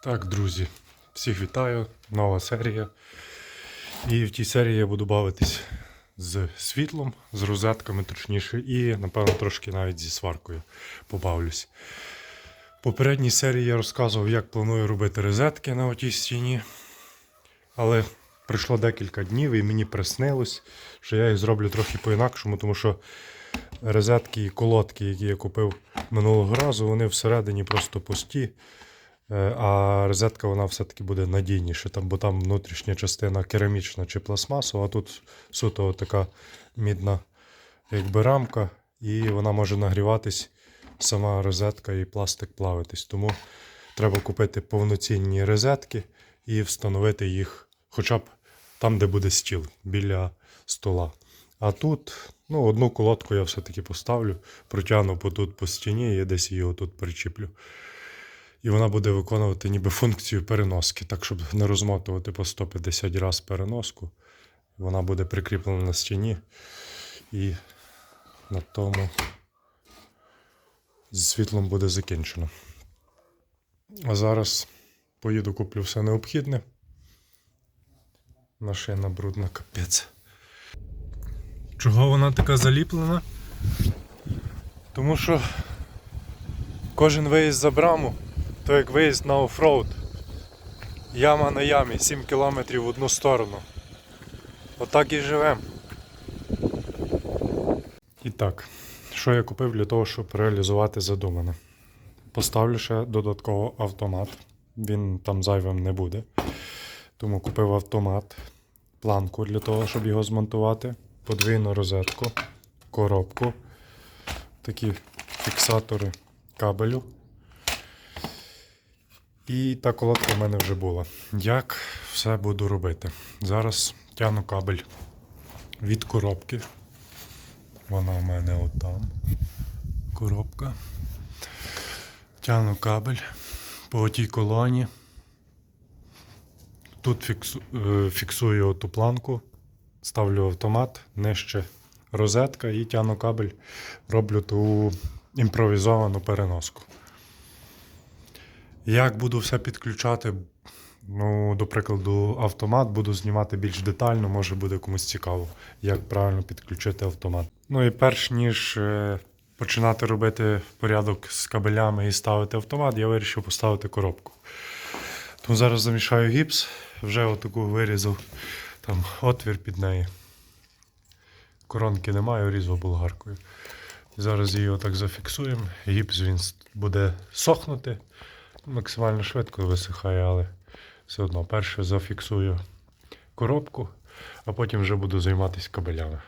Так, друзі, всіх вітаю. Нова серія. І в тій серії я буду бавитись з світлом, з розетками точніше, і, напевно, трошки навіть зі сваркою побавлюсь. В попередній серії я розказував, як планую робити розетки на отій стіні. Але пройшло декілька днів і мені приснилось, що я їх зроблю трохи по-інакшому, тому що розетки і колодки, які я купив минулого разу, вони всередині просто пусті. Е, А розетка вона все-таки буде надійніше, там, бо там внутрішня частина керамічна чи пластмасова, а тут суто така мідна якби рамка, і вона може нагріватись, сама розетка і пластик плавитись. Тому треба купити повноцінні розетки і встановити їх хоча б там, де буде стіл, біля стола. А тут, ну, одну колодку я все-таки поставлю, протягну по тут по стіні, і десь її отут причіплю. І вона буде виконувати ніби функцію переноски, так, щоб не розмотувати по 150 разів переноску. Вона буде прикріплена на стіні. І на тому з світлом буде закінчено. А зараз поїду куплю все необхідне. Машина брудна, капець. Чого вона така заліплена? Тому що кожен виїзд за браму, то як виїзд на оффроуд. Яма на ямі, 7 кілометрів в одну сторону. Отак і живемо. І так, що я купив для того, щоб реалізувати задумане? Поставлю ще додатково автомат. Він там зайвим не буде. Тому купив автомат, планку для того, щоб його змонтувати, подвійну розетку, коробку, такі фіксатори кабелю. І та колодка в мене вже була. Як все буду робити? Зараз тягну кабель від коробки. Вона у мене отам. Коробка. Тягну кабель по тій колоні. Тут фіксу, е, фіксую ту планку, ставлю автомат, нижче розетка і тягну кабель, роблю ту імпровізовану переноску. Як буду все підключати, ну, до прикладу, автомат буду знімати більш детально, може буде комусь цікаво, як правильно підключити автомат. Ну і перш ніж е, починати робити порядок з кабелями і ставити автомат, я вирішив поставити коробку. Тому зараз замішаю гіпс, вже отаку вирізав там отвір під неї. Коронки немає, різав болгаркою. Зараз її отак зафіксуємо. Гіпс він буде сохнути. Максимально швидко висихає, але все одно перше зафіксую коробку, а потім вже буду займатися кабелями.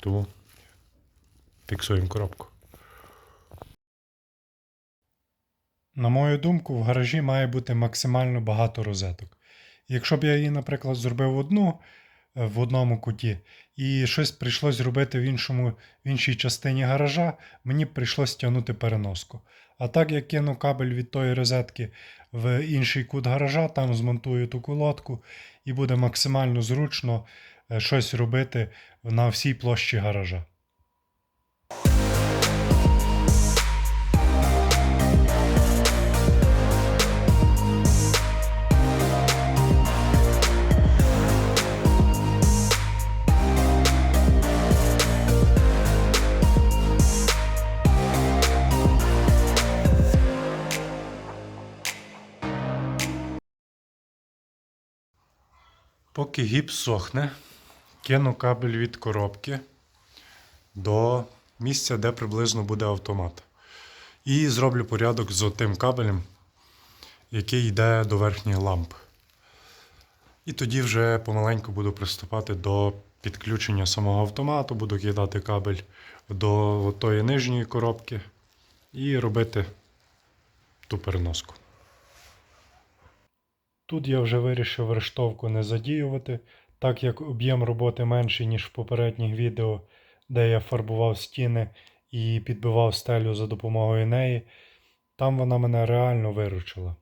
Тому фіксуємо коробку. На мою думку, в гаражі має бути максимально багато розеток. Якщо б я її, наприклад, зробив одну в одному куті, і щось прийшлось робити в, іншому, в іншій частині гаража, мені прийшлось тягнути переноску. А так як кину кабель від тої розетки в інший кут гаража, там змонтую ту колодку, і буде максимально зручно е, щось робити на всій площі гаража. Поки гіпс сохне, кину кабель від коробки до місця, де приблизно буде автомат. І зроблю порядок з тим кабелем, який йде до верхніх ламп. І тоді вже помаленьку буду приступати до підключення самого автомату, буду кидати кабель до тої нижньої коробки і робити ту переноску. Тут я вже вирішив рештовку не задіювати, так як об'єм роботи менший, ніж в попередніх відео, де я фарбував стіни і підбивав стелю за допомогою неї. Там вона мене реально виручила.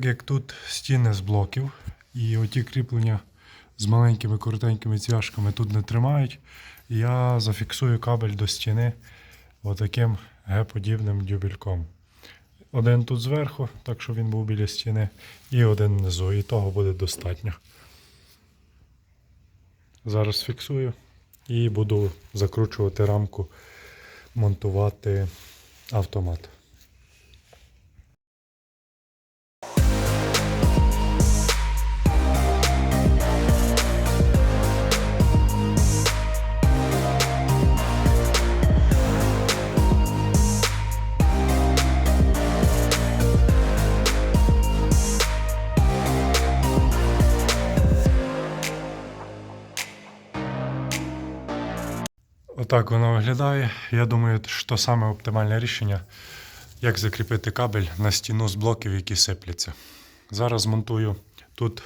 Так як тут стіни з блоків і оті кріплення з маленькими коротенькими цвяшками тут не тримають, я зафіксую кабель до стіни отаким Г-подібним дюбельком. Один тут зверху, так що він був біля стіни, і один внизу. І того буде достатньо. Зараз фіксую і буду закручувати рамку, монтувати автомат. Отак воно виглядає. Я думаю, що саме оптимальне рішення, як закріпити кабель на стіну з блоків, які сипляться. Зараз монтую тут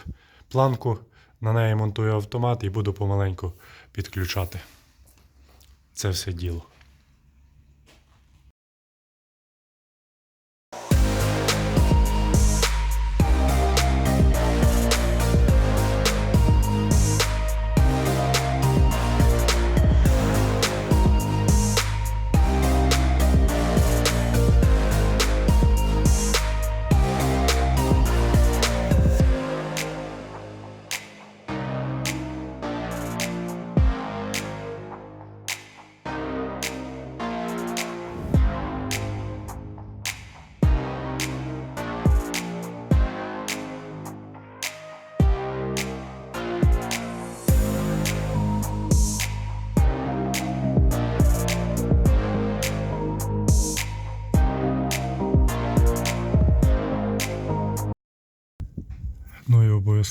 планку, на неї монтую автомат і буду помаленьку підключати. Це все діло.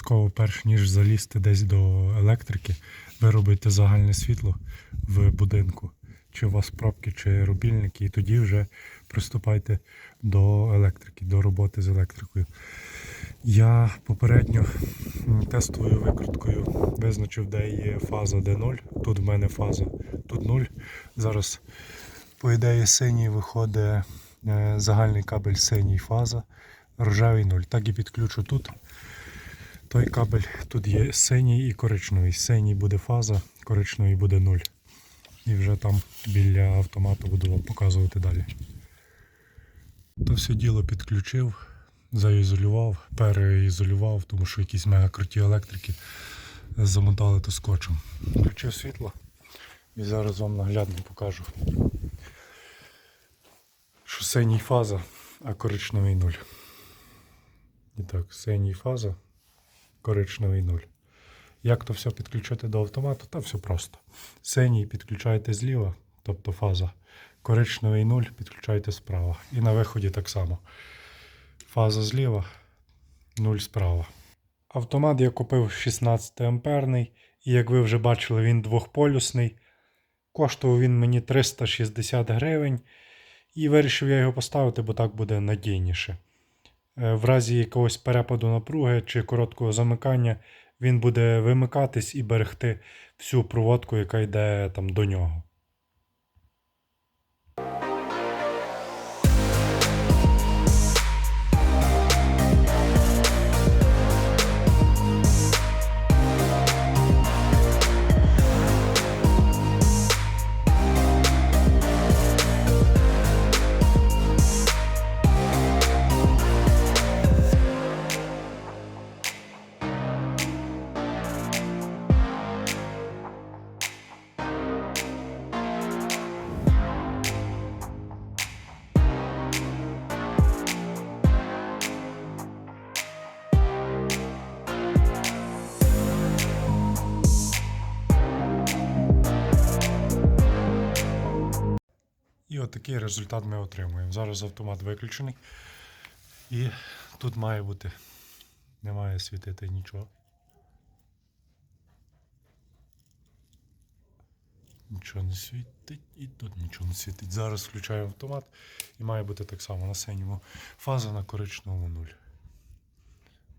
Обов'язково, перш ніж залізти десь до електрики, ви робите загальне світло в будинку. Чи у вас пробки, чи рубільники, і тоді вже приступайте до електрики, до роботи з електрикою. Я попередньо тестовою викруткою визначив, де є фаза, де 0. Тут в мене фаза, тут 0. Зараз, по ідеї, синій виходить е, загальний кабель синій фаза, рожевий 0. Так і підключу тут. Той кабель тут є синій і коричневий. Синій буде фаза, коричневий буде 0. І вже там біля автомату буду вам показувати далі. То все діло підключив, заізолював, переізолював, тому що якісь мега круті електрики замотали то скотчем. Включив світло і зараз вам наглядно покажу. Що синій фаза, а коричневий 0. І так, синій фаза, коричневий 0. Як то все підключити до автомату? Та все просто. Синій підключаєте зліва, тобто фаза. Коричневий 0 підключаєте справа. І на виході так само. Фаза зліва, 0 справа. Автомат я купив 16 амперний, і як ви вже бачили, він двохполюсний. Коштував він мені 360 гривень. І вирішив я його поставити, бо так буде надійніше. Е, В разі якогось перепаду напруги чи короткого замикання він буде вимикатись і берегти всю проводку, яка йде там до нього. І отакий результат ми отримуємо. Зараз автомат виключений. І тут має бути, не має світити нічого. Нічого не світить і тут нічого не світить. Зараз включаю автомат і має бути так само на синьому фаза на коричневому 0.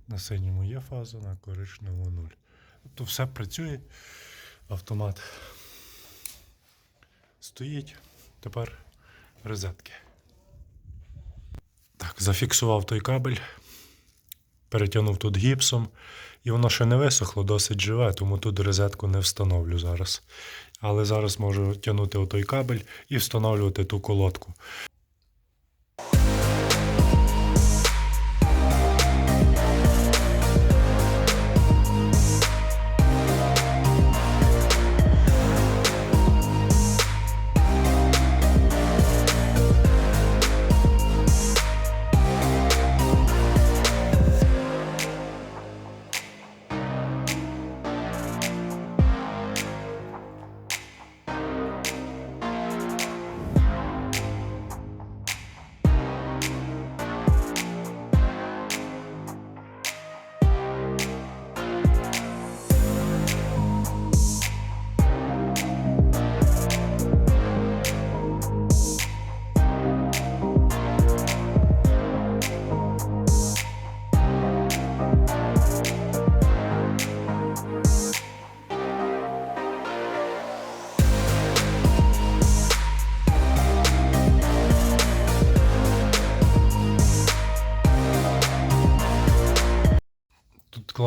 На синьому є фаза, на коричневому 0. Тобто все працює. Автомат стоїть. Тепер розетки. Так, зафіксував той кабель. перетягнув тут гіпсом, і воно ще не висохло, досить живе, тому тут розетку не встановлю зараз. Але зараз можу тягнути отой кабель і встановлювати ту колодку.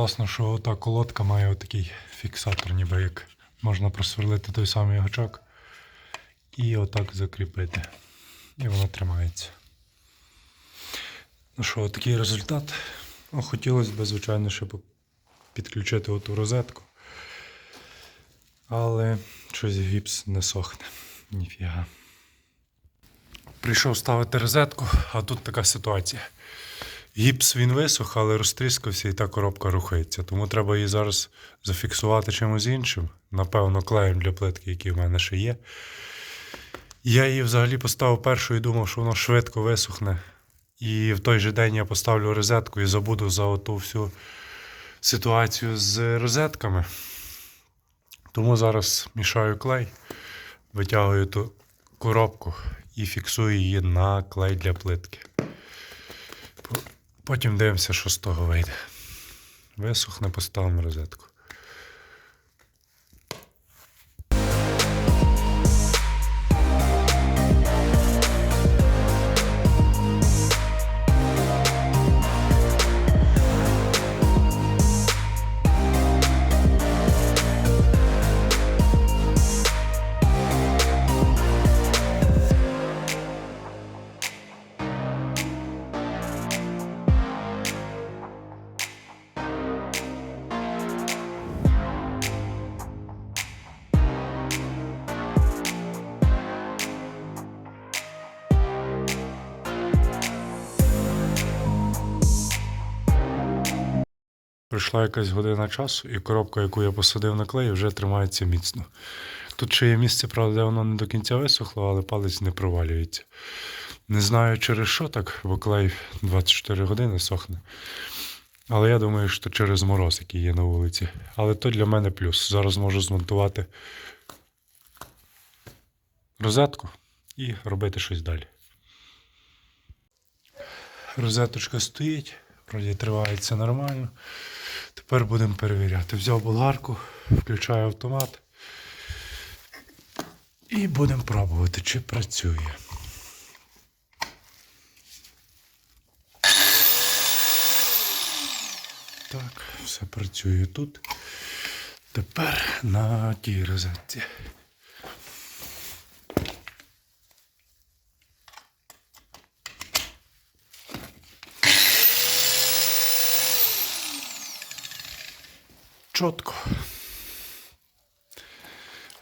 Класно, що та колодка має отакий фіксатор, ніби як можна просверлити той самий гачок і отак закріпити. І воно тримається. Ну що, такий результат. Ну, хотілося б, звичайно, ще підключити оту розетку. Але щось гіпс не сохне. Ніфіга. Прийшов ставити розетку, а тут така ситуація. Гіпс він висох, але розтріскався і та коробка рухається. Тому треба її зараз зафіксувати чимось іншим. Напевно, клеєм для плитки, який в мене ще є. Я її взагалі поставив першу і думав, що воно швидко висохне. І в той же день я поставлю розетку і забуду за оту всю ситуацію з розетками. Тому зараз мішаю клей, витягую ту коробку і фіксую її на клей для плитки. По- Потім дивимося, що з того вийде. Висохне, поставимо розетку. Пройшла якась година часу, і коробка, яку я посадив на клей, вже тримається міцно. Тут ще є місце, правда, де воно не до кінця висохло, але палець не провалюється. Не знаю через що так, бо клей 24 години сохне. Але я думаю, що через мороз, який є на вулиці. Але то для мене плюс. Зараз можу змонтувати розетку і робити щось далі. Розеточка стоїть, вроді тривається нормально. Тепер будемо перевіряти. Взяв болгарку, включаю автомат. І будемо пробувати, чи працює. Так, все працює тут. Тепер на тій розетці. Чітко.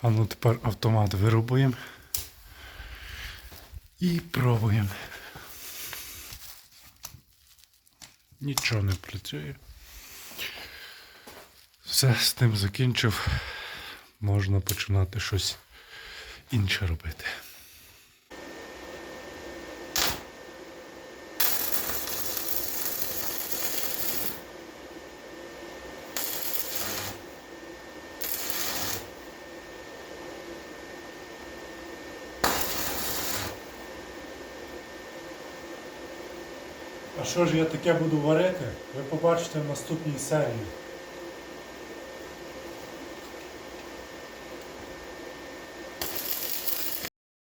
А ну тепер автомат вирубуємо. І пробуємо. Нічого не працює. Все з тим закінчив. Можна починати щось інше робити. Що ж я таке буду варити? Ви побачите в наступній серії.